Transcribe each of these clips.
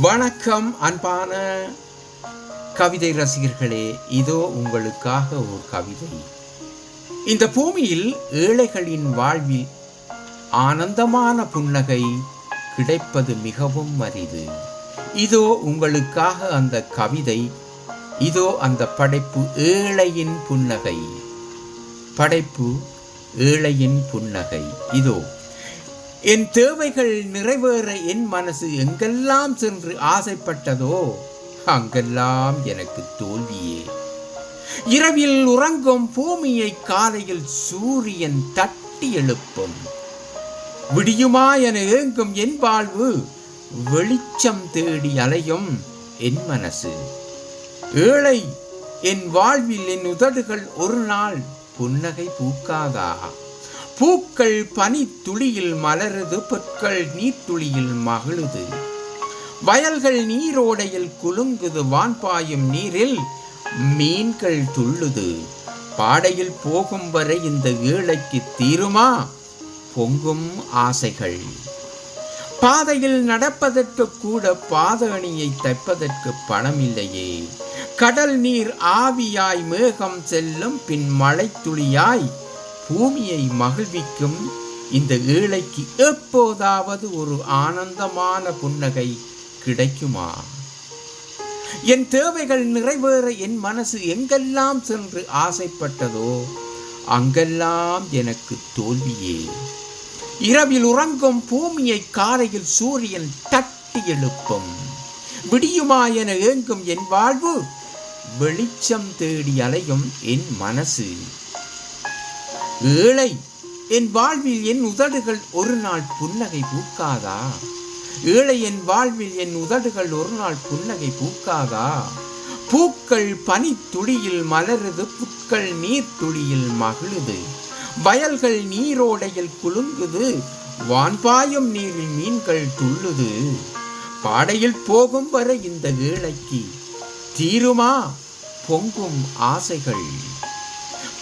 வணக்கம் அன்பான கவிதை ரசிகர்களே இதோ உங்களுக்காக ஒரு கவிதை. இந்த பூமியில் ஏழைகளின் வாழ்வில் ஆனந்தமான புன்னகை கிடைப்பது மிகவும் அரிது. இதோ உங்களுக்காக அந்த கவிதை இதோ அந்த படைப்பு ஏழையின் புன்னகை. படைப்பு ஏழையின் புன்னகை. இதோ. என் தேவைகள் நிறைவேற என் மனசு எங்கெல்லாம் சென்று ஆசைப்பட்டதோ அங்கெல்லாம் எனக்கு தோல்வியே. இரவில் உறங்கும் பூமியை காலையில் சூரியன் தட்டி எழுப்பும். விடியுமா என ஏங்கும் என் வாழ்வு வெளிச்சம் தேடி அலையும் என் மனசு. ஏழை என் வாழ்வில் என் உதடுகள் ஒரு நாள் புன்னகை பூக்காதா? பூக்கள் பனி துளியில் மலருது பொற்கள் நீர்த்துளியில் மகிழுது. வயல்கள் நீரோடையில் குலுங்குது வான்பாயும் நீரில் மீன்கள் துள்ளுது. பாடையில் போகும் வரை இந்த ஏழைக்கு தீருமா? பொங்கும் ஆசைகள். பாதையில் நடப்பதற்கு கூட பாதணியை தைப்பதற்கு பணம் இல்லையே கடல் நீர் ஆவியாய் மேகம் செல்லும் பின் மழை துளியாய் பூமியை மகிழ்விக்கும் இந்த ஏழைக்கு எப்போதாவது ஒரு ஆனந்தமான புன்னகை கிடைக்குமா? என் தேவைகள் நிறைவேற என் மனசு எங்கெல்லாம் சென்று ஆசைப்பட்டதோ அங்கெல்லாம் எனக்கு தோல்வியே. இரவில் உறங்கும் பூமியை காலையில் சூரியன் தட்டி எழுப்பும். விடியுமா என ஏங்கும் என் வாழ்வு வெளிச்சம் தேடி அலையும் என் மனசு. ஏழை என் வாழ்வில் என் உதடுகள் ஒரு நாள் புன்னகை பூக்காதா? ஏழை என் வாழ்வில் என் உதடுகள் ஒரு நாள் புன்னகை பூக்காதா? பூக்கள் பனித்துளியில் மலருது புற்கள் நீர்த்துளியில் மகிழுது. வயல்கள் நீரோடையில் குலுங்குது வான்பாயும் நீரில் மீன்கள் துள்ளுது. பாடையில் போகும் வரை இந்த ஏழைக்கு தீருமா? பொங்கும் ஆசைகள்.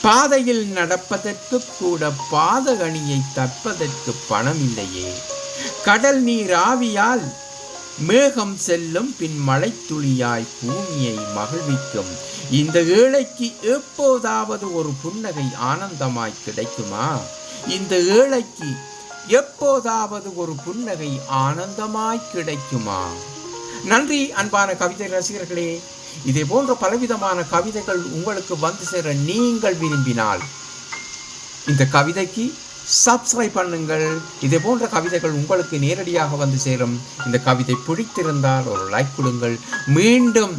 பாதையில் நடப்பதற்கு கூட பாதகணியை தற்பதற்கு பணம் இல்லையே கடல் நீர் ஆவியால் மேகம் செல்லும் பின் மழைத்துளியாய் பூமியை மகிழ்விக்கும். இந்த ஏழைக்கு எப்போதாவது ஒரு புன்னகை ஆனந்தமாய் கிடைக்குமா? இந்த ஏழைக்கு எப்போதாவது ஒரு புன்னகை ஆனந்தமாய் கிடைக்குமா? நன்றி அன்பான கவிதை ரசிகர்களே. இதே போன்ற பலவிதமான கவிதைகள் உங்களுக்கு வந்து சேர நீங்கள் விரும்பினால் இந்த கவிதைக்கு சப்ஸ்கிரைப் பண்ணுங்கள். இதே போன்ற கவிதைகள் உங்களுக்கு நேரடியாக வந்து சேரும். இந்த கவிதை பிடித்திருந்தால் ஒரு லைக் கொடுங்கள். மீண்டும்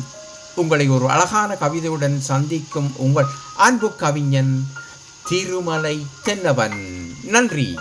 உங்களை ஒரு அழகான கவிதையுடன் சந்திக்கும் உங்கள் அன்பு கவிஞன் திருமலை தென்னவன். நன்றி.